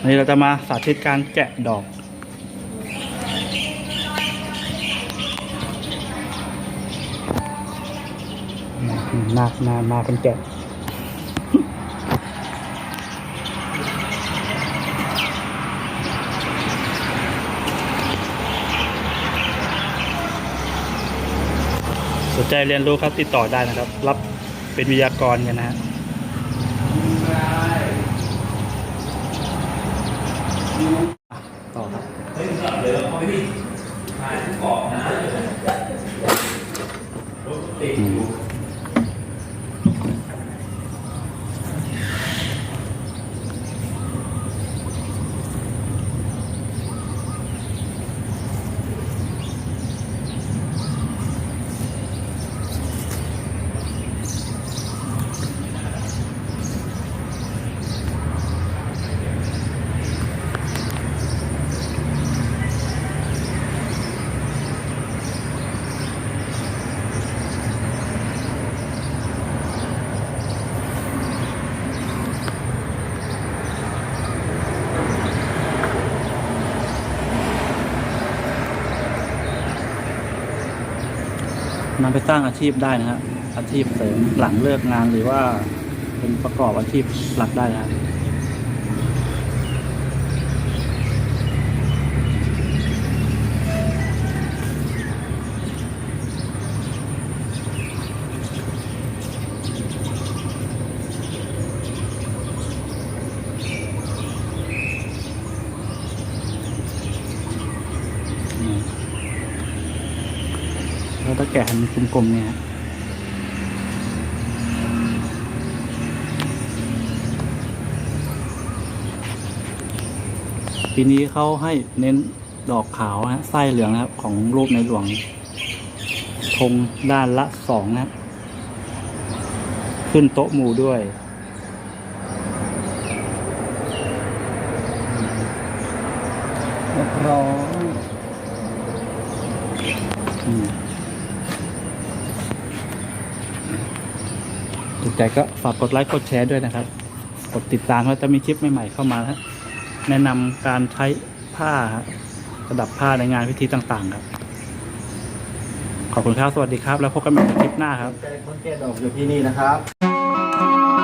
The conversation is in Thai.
วันนี้เราจะมาสาธิตการแกะดอก มามามาเป็นแกะสนใจเรียนรู้ครับติดต่อได้นะครับ รับเป็นวิทยากรกันนะฮะต่อ เข้าไปดิถ่ายทุกกรอบอืม นำไปสร้างอาชีพได้นะครับอาชีพเสริมหลังเลิกงานหรือว่าเป็นประกอบอาชีพหลักได้นะครับ แล้วถ้าแกะมันกลมๆเนี่ยปีนี้เขาให้เน้นดอกขาวฮะไส้เหลืองนะครับ ของรูปในหลวงธงด้านละสองนะ ขึ้นโต๊ะหมู่ด้วยเรียบร้อยอืมถูก ใจก็ฝากกดไลค์กดแชร์ด้วยนะครับ กดติดตามเพราะจะมีคลิปใหม่ๆเข้ามาแล้วแนะนำการใช้ผ้าระดับผ้าในงานพิธีต่างๆครับ ขอบคุณครับ สวัสดีครับ แล้วพบกันใหม่ในคลิปหน้าครับใจคนแก่ดอกอยู่ที่นี่นะครับ